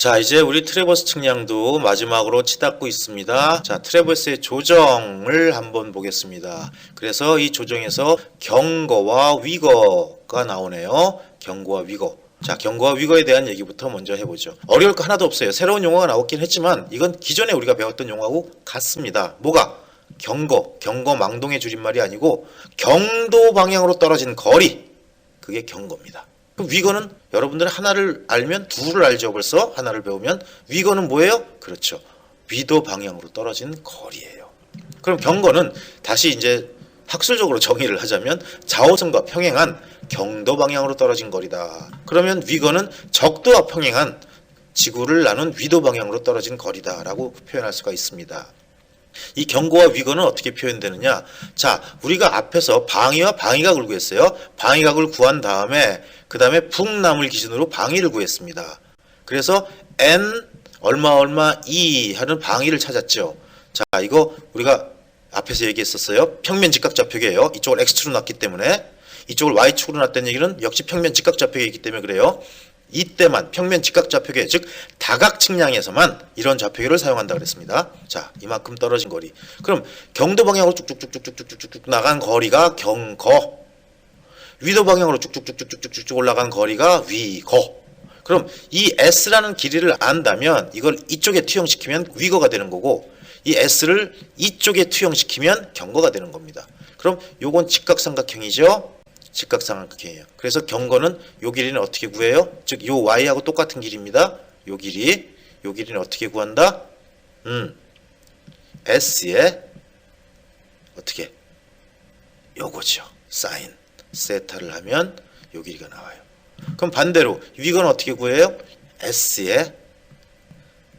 자, 이제 우리 트레버스 측량도 마지막으로 치닫고 있습니다. 자, 트레버스의 조정을 한번 보겠습니다. 그래서 이 조정에서 경거와 위거가 나오네요. 경고와 위거. 자, 경고와 위거에 대한 얘기부터 먼저 해보죠. 어려울 거 하나도 없어요. 새로운 용어가 나왔긴 했지만 이건 기존에 우리가 배웠던 용어하고 같습니다. 뭐가? 경고, 경고 망동의 줄임말이 아니고 경도 방향으로 떨어진 거리. 그게 경고입니다. 그럼 위거는 여러분들 하나를 알면 둘을 알죠 벌써 하나를 배우면 위거는 뭐예요? 그렇죠. 위도 방향으로 떨어진 거리예요. 그럼 경거는 다시 이제 학술적으로 정의를 하자면 좌우선과 평행한 경도 방향으로 떨어진 거리다. 그러면 위거는 적도와 평행한 지구를 나눈 위도 방향으로 떨어진 거리다라고 표현할 수가 있습니다. 이 경고와 위거는 어떻게 표현되느냐? 자, 우리가 앞에서 방위와 방위각을 구했어요. 방위각을 구한 다음에 그 다음에 북남을 기준으로 방위를 구했습니다. 그래서 n 얼마 얼마 2 하는 방위를 찾았죠. 자, 이거 우리가 앞에서 얘기했었어요. 평면 직각 좌표계예요. 이쪽을 x축으로 놨기 때문에 이쪽을 y축으로 놨다는 얘기는 역시 평면 직각 좌표계이기 때문에 그래요. 이때만 평면 직각 좌표계 즉 다각 측량에서만 이런 좌표계를 사용한다 그랬습니다. 자, 이만큼 떨어진 거리. 그럼 경도 방향으로 쭉쭉쭉쭉쭉쭉쭉 나간 거리가 경거. 위도 방향으로 쭉쭉쭉쭉쭉쭉 올라간 거리가 위거. 그럼 이 s라는 길이를 안다면 이걸 이쪽에 투영시키면 위거가 되는 거고 이 s를 이쪽에 투영시키면 경거가 되는 겁니다. 그럼 요건 직각삼각형이죠. 직각삼각형이에요. 그래서 경거는 요 길이는 어떻게 구해요? 즉 요 y하고 똑같은 길입니다. 요 길이 요 길이는 어떻게 구한다? 음. s에 어떻게 요거죠. 사인 세타를 하면 요 길이가 나와요. 그럼 반대로 위건 어떻게 구해요? s에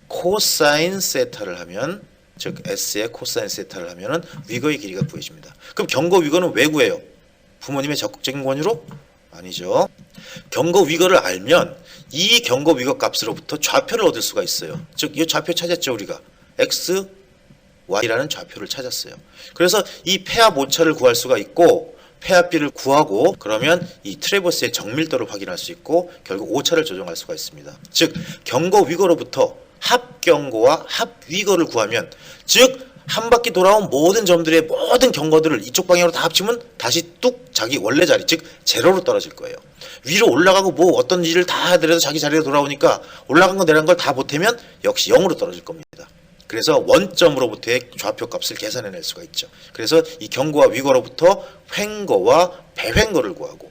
코사인 세타를 하면 즉 s에 코사인 세타를 하면은 위거의 길이가 구해집니다. 그럼 경거 위거는 왜 구해요? 부모님의 적극적인 권유로? 아니죠. 경거 위거를 알면 이 경거 위거 값으로부터 좌표를 얻을 수가 있어요. 즉 이 좌표 찾았죠 우리가 x y라는 좌표를 찾았어요. 그래서 이 폐합 오차를 구할 수가 있고 폐합비를 구하고 그러면 이 트레버스의 정밀도를 확인할 수 있고 결국 오차를 조정할 수가 있습니다. 즉 경거 위거로부터 합경고와 합위거를 구하면 즉 한 바퀴 돌아온 모든 점들의 모든 경거들을 이쪽 방향으로 다 합치면 다시 뚝 자기 원래 자리 즉 제로로 떨어질 거예요. 위로 올라가고 뭐 어떤 일을 다 하더라도 자기 자리로 돌아오니까 올라간 거 내려간 걸 다 보태면 역시 0으로 떨어질 겁니다. 그래서 원점으로부터의 좌표 값을 계산해낼 수가 있죠. 그래서 이 경고와 위거로부터 횡거와 배횡거를 구하고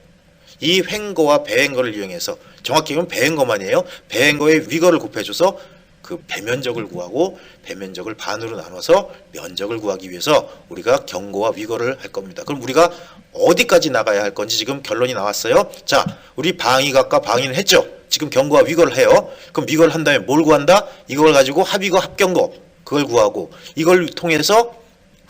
이 횡거와 배횡거를 이용해서 정확히 보면 배횡거만이에요. 배횡거의 위거를 곱해줘서 그 배면적을 구하고 배면적을 반으로 나눠서 면적을 구하기 위해서 우리가 경고와 위거를 할 겁니다. 그럼 우리가 어디까지 나가야 할 건지 지금 결론이 나왔어요. 자, 우리 방위각과 방위는 했죠. 지금 경고와 위거를 해요. 그럼 위거를 한 다음에 뭘 구한다? 이걸 가지고 합위거 합경거 그걸 구하고 이걸 통해서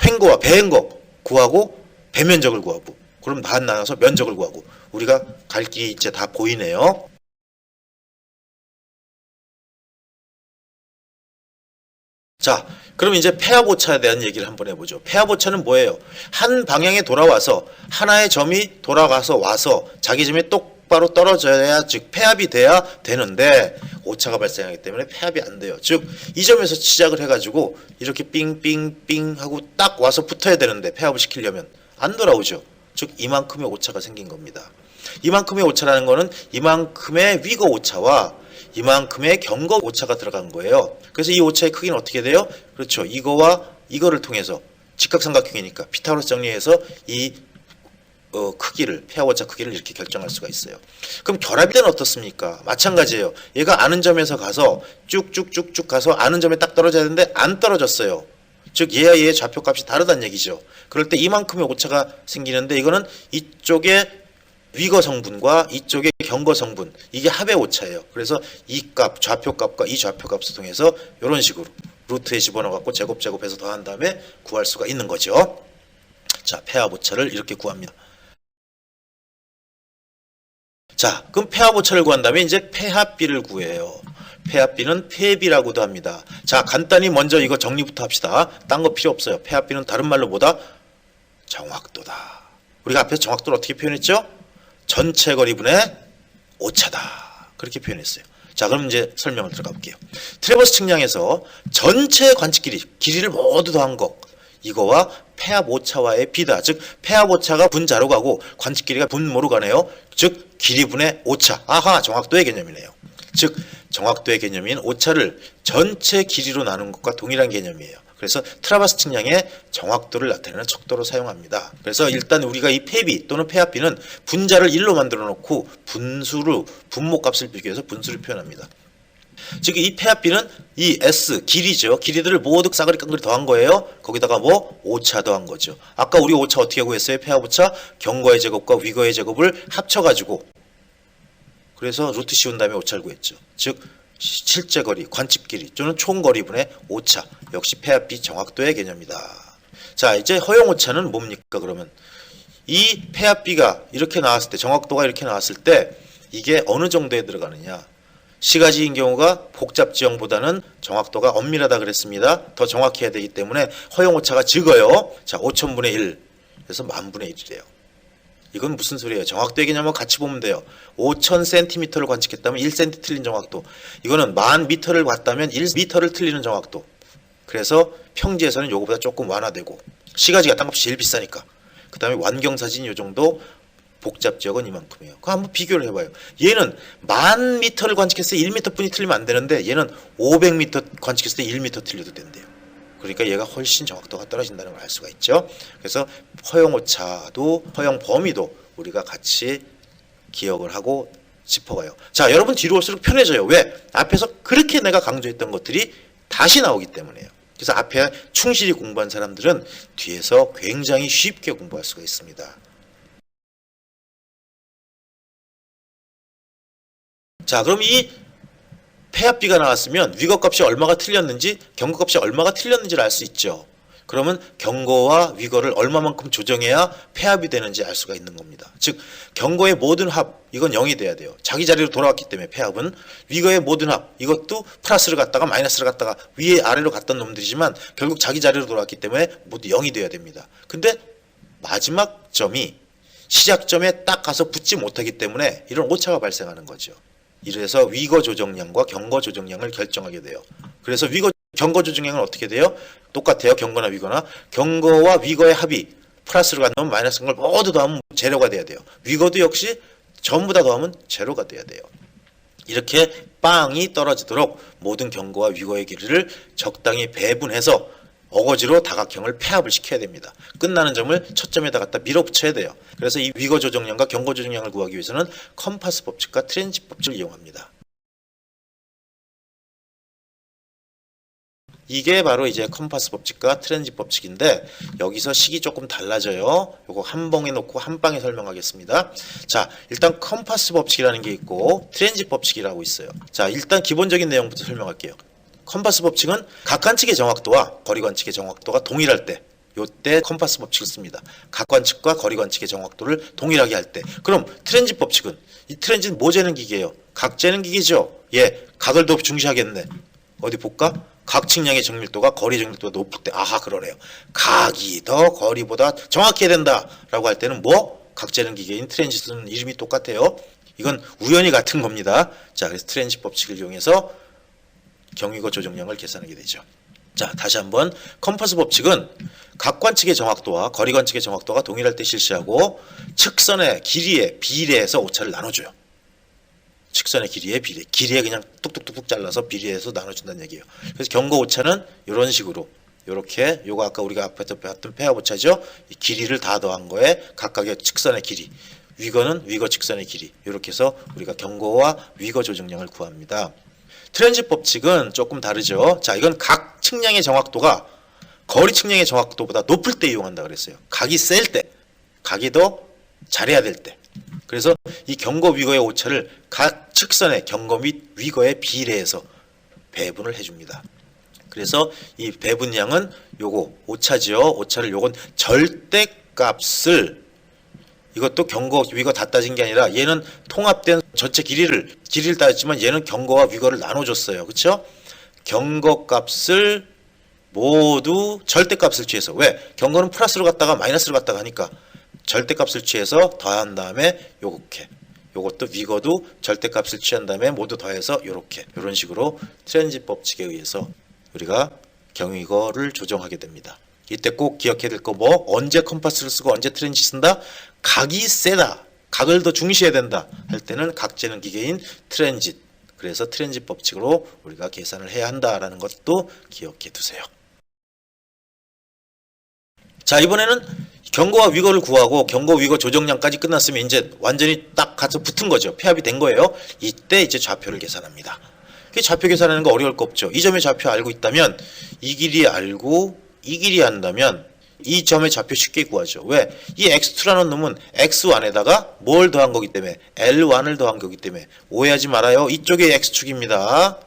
횡거와 배횡거 구하고 배면적을 구하고 그럼 반 나눠서 면적을 구하고 우리가 갈 길이 이제 다 보이네요. 자, 그럼 이제 폐합 오차에 대한 얘기를 한번 해보죠. 폐합 오차는 뭐예요? 한 방향에 돌아와서 하나의 점이 돌아가서 와서 자기 점에 똑바로 떨어져야 즉 폐합이 돼야 되는데 오차가 발생하기 때문에 폐합이 안 돼요. 즉 이 점에서 시작을 해가지고 이렇게 삥삥삥 하고 딱 와서 붙어야 되는데 폐합을 시키려면 안 돌아오죠. 즉 이만큼의 오차가 생긴 겁니다. 이만큼의 오차라는 거는 이만큼의 위거 오차와 이만큼의 경거 오차가 들어간 거예요. 그래서 이 오차의 크기는 어떻게 돼요? 그렇죠. 이거와 이거를 통해서 직각삼각형이니까 피타고라스 정리해서 이 어, 크기를 폐하 오차 크기를 이렇게 결정할 수가 있어요. 그럼 결합이 되는 어떻습니까? 마찬가지예요. 얘가 아는 점에서 가서 쭉쭉쭉쭉 가서 아는 점에 딱 떨어져야 되는데 안 떨어졌어요. 즉 얘와 얘의 좌표값이 다르다는 얘기죠. 그럴 때 이만큼의 오차가 생기는데 이거는 이쪽에 위거 성분과 이쪽의 경거 성분 이게 합의 오차예요. 그래서 이 값 좌표 값과 이 좌표 값을 통해서 이런 식으로 루트에 집어넣어 갖고 제곱 제곱해서 더한 다음에 구할 수가 있는 거죠. 자, 폐합 오차를 이렇게 구합니다. 자, 그럼 폐합 오차를 구한 다음에 이제 폐합비를 구해요. 폐합비는 폐비라고도 합니다. 자, 간단히 먼저 이거 정리부터 합시다. 딴 거 필요 없어요. 폐합비는 다른 말로 뭐다? 정확도다. 우리가 앞에서 정확도를 어떻게 표현했죠? 전체 거리분의 오차다. 그렇게 표현했어요. 자, 그럼 이제 설명을 들어가 볼게요. 트레버스 측량에서 전체 관측 길이, 길이를 모두 더한 거. 이거와 폐합 오차와의 비다. 즉, 폐합 오차가 분자로 가고 관측 길이가 분모로 가네요. 즉, 길이분의 오차. 아하, 정확도의 개념이네요. 즉, 정확도의 개념인 오차를 전체 길이로 나눈 것과 동일한 개념이에요. 그래서 트라바스 측량의 정확도를 나타내는 척도로 사용합니다. 그래서 일단 우리가 이 폐비 또는 폐합비는 분자를 1로 만들어 놓고 분수로 분모값을 비교해서 분수를 표현합니다. 즉 이 폐합비는 이 S 길이죠. 길이들을 모두 싸그리 깡그리 더한 거예요. 거기다가 뭐 오차 더한 거죠. 아까 우리 오차 어떻게 구했어요? 폐합 오차 경거의 제곱과 위거의 제곱을 합쳐가지고 그래서 루트 씌운 다음에 오차를 구했죠. 즉 실제 거리, 관측 길이 또는 총 거리분의 오차 역시 폐합 비 정확도의 개념이다. 자 이제 허용 오차는 뭡니까 그러면 이 폐합비가 이렇게 나왔을 때 정확도가 이렇게 나왔을 때 이게 어느 정도에 들어가느냐 시가지인 경우가 복잡 지형보다는 정확도가 엄밀하다 그랬습니다. 더 정확해야 되기 때문에 허용 오차가 적어요. 자 5천분의 1 그래서 만분의 1이래요. 이건 무슨 소리예요? 정확도의 개념을 같이 보면 돼요. 5,000cm를 관측했다면 1cm 틀린 정확도. 이거는 만 미터를 봤다면 1미터를 틀리는 정확도. 그래서 평지에서는 요거보다 조금 완화되고 시가지가 땅값이 제일 비싸니까. 그 다음에 완경사진 요 정도 복잡 지역은 이만큼이에요. 그거 한번 비교를 해봐요. 얘는 만 미터를 관측했을 때 1미터 뿐이 틀리면 안 되는데 얘는 500미터 관측했을 때 1미터 틀려도 된대요. 그러니까 얘가 훨씬 정확도가 떨어진다는 걸 알 수가 있죠. 그래서 허용 오차도 허용 범위도 우리가 같이 기억을 하고 짚어가요. 자, 여러분 뒤로 올수록 편해져요. 왜? 앞에서 그렇게 내가 강조했던 것들이 다시 나오기 때문에요. 그래서 앞에 충실히 공부한 사람들은 뒤에서 굉장히 쉽게 공부할 수가 있습니다. 자, 그럼 이 폐합비가 나왔으면 위거값이 얼마가 틀렸는지 경거값이 얼마가 틀렸는지를 알 수 있죠. 그러면 경거와 위거를 얼마만큼 조정해야 폐합이 되는지 알 수가 있는 겁니다. 즉 경거의 모든 합 이건 0이 돼야 돼요. 자기 자리로 돌아왔기 때문에 폐합은 위거의 모든 합 이것도 플러스를 갖다가 마이너스를 갖다가 위에 아래로 갔던 놈들이지만 결국 자기 자리로 돌아왔기 때문에 모두 0이 돼야 됩니다. 근데 마지막 점이 시작점에 딱 가서 붙지 못하기 때문에 이런 오차가 발생하는 거죠. 이래서 위거 조정량과 경거 조정량을 결정하게 돼요. 그래서 위거 경거 조정량은 어떻게 돼요? 똑같아요. 경거나 위거나 경거와 위거의 합이 플러스로 가면 마이너스인 걸 모두 더하면 제로가 돼야 돼요. 위거도 역시 전부 다 더하면 제로가 돼야 돼요. 이렇게 빵이 떨어지도록 모든 경거와 위거의 길이를 적당히 배분해서 어거지로 다각형을 폐합을 시켜야 됩니다. 끝나는 점을 첫 점에다 갖다 밀어붙여야 돼요. 그래서 이 위거 조정량과 경거 조정량을 구하기 위해서는 컴파스 법칙과 트렌지 법칙을 이용합니다. 이게 바로 이제 컴파스 법칙과 트렌지 법칙인데 여기서 식이 조금 달라져요. 요거 한 봉에 놓고 한 방에 설명하겠습니다. 자, 일단 컴파스 법칙이라는 게 있고 트렌지 법칙이라고 있어요. 자, 일단 기본적인 내용부터 설명할게요. 컴파스 법칙은 각 관측의 정확도와 거리 관측의 정확도가 동일할 때 요때 컴파스 법칙을 씁니다. 각 관측과 거리 관측의 정확도를 동일하게 할 때. 그럼 트렌지 법칙은 이 트렌지는 뭐 재는 기계예요? 각 재는 기계죠. 예, 각을 더 중시하겠네. 어디 볼까? 각 측량의 정밀도가 거리 정밀도가 높을 때 아하 그러네요. 각이 더 거리보다 정확해야 된다라고 할 때는 뭐? 각 재는 기계인 트렌지 쓰는 이름이 똑같아요. 이건 우연히 같은 겁니다. 자, 그래서 트렌지 법칙을 이용해서 경위고 조정량을 계산하게 되죠. 자, 다시 한번 컴퍼스 법칙은 각 관측의 정확도와 거리 관측의 정확도가 동일할 때 실시하고 측선의 길이에 비례해서 오차를 나눠줘요. 측선의 길이에 비례, 길이에 그냥 뚝뚝뚝뚝 잘라서 비례해서 나눠준다는 얘기예요. 그래서 경고 오차는 이런 식으로 이렇게 요거 아까 우리가 앞에서 배웠던 폐합 오차죠. 이 길이를 다 더한 거에 각각의 측선의 길이, 위거는 위거 측선의 길이 이렇게 해서 우리가 경고와 위거 조정량을 구합니다. 트렌지 법칙은 조금 다르죠. 자, 이건 각 측량의 정확도가 거리 측량의 정확도보다 높을 때 이용한다 그랬어요. 각이 셀 때, 각이 더 잘해야 될 때. 그래서 이 경거 위거의 오차를 각 측선의 경거 및 위거에 비례해서 배분을 해줍니다. 그래서 이 배분량은 요거 오차지요. 오차를 요건 절대값을 이것도 경거 위거 다 따진 게 아니라 얘는 통합된 전체 길이를 길이를 따졌지만 얘는 경거와 위거를 나눠줬어요. 그렇죠? 경거 값을 모두 절대값을 취해서 왜 경거는 플러스로 갔다가 마이너스로 갔다가 하니까 절대값을 취해서 더한 다음에 요렇게 요것도 위거도 절대값을 취한 다음에 모두 더해서 요렇게 요런 식으로 트렌지 법칙에 의해서 우리가 경위거를 조정하게 됩니다. 이때 꼭 기억해야 될 거 뭐 언제 컴파스를 쓰고 언제 트렌지 쓴다? 각이 세다. 각을 더 중시해야 된다. 할 때는 각 재는 기계인 트렌짓. 그래서 트렌짓 법칙으로 우리가 계산을 해야 한다라는 것도 기억해 두세요. 자, 이번에는 경고와 위거를 구하고 경고 위거 조정량까지 끝났으면 이제 완전히 딱 가서 붙은 거죠. 폐합이 된 거예요. 이때 이제 좌표를 계산합니다. 그 좌표 계산하는 거 어려울 거 없죠. 이 점의 좌표 알고 있다면 이 길이 알고 이 길이 안다면 이 점의 좌표 쉽게 구하죠. 왜? 이 x2라는 놈은 x1에다가 뭘 더한 거기 때문에 l1을 더한 거기 때문에 오해하지 말아요. 이쪽에 x축입니다.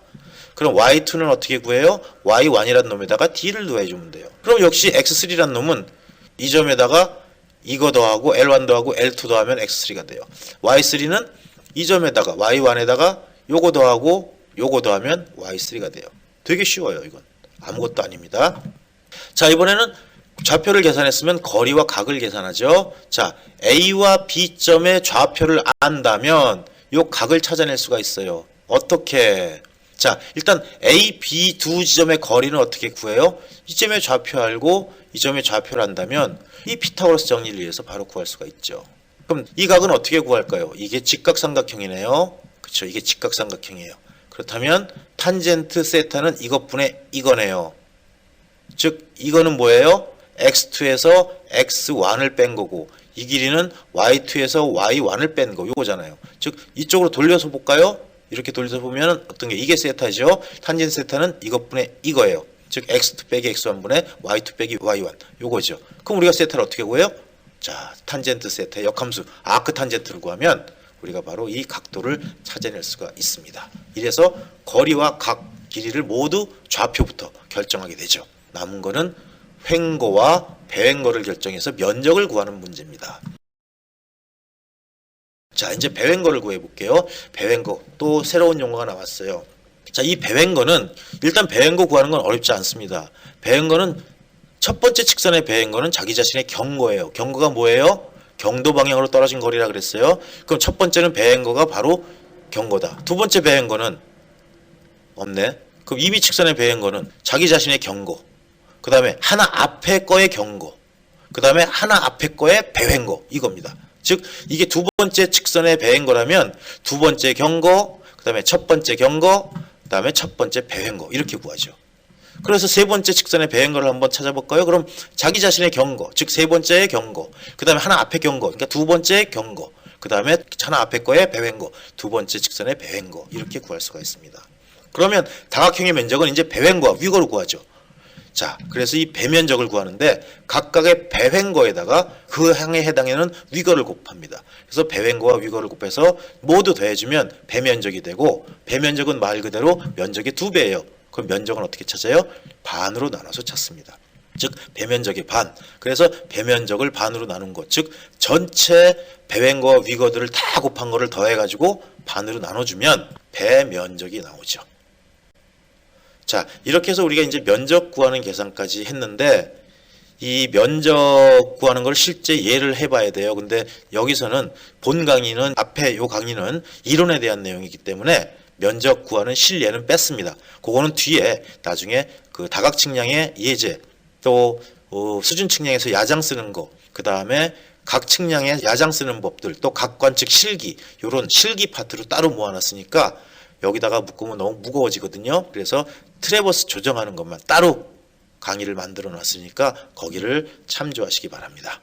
그럼 y2는 어떻게 구해요? y1이라는 놈에다가 d를 더해주면 돼요. 그럼 역시 x3라는 놈은 이 점에다가 이거 더하고 L1 더하고 L2 더하면 X3가 돼요. Y3는 이 점에다가 Y1에다가 요거 더하고 요거 더하면 Y3가 돼요. 되게 쉬워요, 이건. 아무것도 아닙니다. 자, 이번에는 좌표를 계산했으면 거리와 각을 계산하죠. 자, A와 B점의 좌표를 안다면 요 각을 찾아낼 수가 있어요. 어떻게? 자, 일단 A, B 두 지점의 거리는 어떻게 구해요? 이 점의 좌표 알고 이 점의 좌표를 안다면 이 피타고라스 정리를 위해서 바로 구할 수가 있죠. 그럼 이 각은 어떻게 구할까요? 이게 직각삼각형이네요. 그렇죠. 이게 직각삼각형이에요. 그렇다면 탄젠트 세타는 이것분의 이거네요. 즉 이거는 뭐예요? x2에서 x1을 뺀 거고 이 길이는 y2에서 y1을 뺀 거 요거잖아요. 즉 이쪽으로 돌려서 볼까요? 이렇게 돌려서 보면 어떤 게 이게 세타죠. 탄젠트 세타는 이것분의 이거예요. 즉 x2 빼기 x1분의 y2 빼기 y1 요거죠. 그럼 우리가 세타를 어떻게 구해요? 자, 탄젠트 세타 역함수 아크 탄젠트를 구하면 우리가 바로 이 각도를 찾아낼 수가 있습니다. 이래서 거리와 각 길이를 모두 좌표부터 결정하게 되죠. 남은 거는 횡거와 배횡거를 결정해서 면적을 구하는 문제입니다. 자, 이제 배횡거를 구해 볼게요. 배횡거 또 새로운 용어가 나왔어요. 자, 이 배횡거는 일단 배횡거 구하는 건 어렵지 않습니다. 배횡거는 첫 번째 직선의 배횡거는 자기 자신의 경거예요. 경거가 뭐예요? 경도 방향으로 떨어진 거리라 그랬어요. 그럼 첫 번째는 배횡거가 바로 경거다. 두 번째 배횡거는 없네. 그럼 이비 직선의 배횡거는 자기 자신의 경거. 그 다음에 하나 앞에 거의 경고, 그 다음에 하나 앞에 거의 배횡고 이겁니다. 즉 이게 두 번째 직선의 배횡거라면 두 번째 경고, 그 다음에 첫 번째 경고, 그 다음에 첫 번째 배횡고 이렇게 구하죠. 그래서 세 번째 직선의 배횡거를 한번 찾아볼까요? 그럼 자기 자신의 경고, 즉 세 번째의 경고, 그 다음에 하나 앞에 경고, 그러니까 두 번째 경고, 그 다음에 하나 앞에 거의 배횡고, 두 번째 직선의 배횡고 이렇게 구할 수가 있습니다. 그러면 다각형의 면적은 이제 배횡과 위거로 구하죠. 자, 그래서 이 배면적을 구하는데 각각의 배횡거에다가 그 항에 해당하는 위거를 곱합니다. 그래서 배횡거와 위거를 곱해서 모두 더해주면 배면적이 되고 배면적은 말 그대로 면적의 두 배예요. 그럼 면적은 어떻게 찾아요? 반으로 나눠서 찾습니다. 즉 배면적의 반. 그래서 배면적을 반으로 나눈 것. 즉 전체 배횡거와 위거들을 다 곱한 거를 더해 가지고 반으로 나눠주면 배면적이 나오죠. 자, 이렇게 해서 우리가 이제 면적 구하는 계산까지 했는데 이 면적 구하는 걸 실제 예를 해봐야 돼요. 근데 여기서는 본 강의는 앞에 요 강의는 이론에 대한 내용이기 때문에 면적 구하는 실예는 뺐습니다. 그거는 뒤에 나중에 그 다각 측량의 예제 또 어, 수준 측량에서 야장 쓰는 거, 그 다음에 각 측량의 야장 쓰는 법들, 또 각 관측 실기 요런 실기 파트로 따로 모아놨으니까 여기다가 묶으면 너무 무거워지거든요. 그래서 트레버스 조정하는 것만 따로 강의를 만들어 놨으니까 거기를 참조하시기 바랍니다.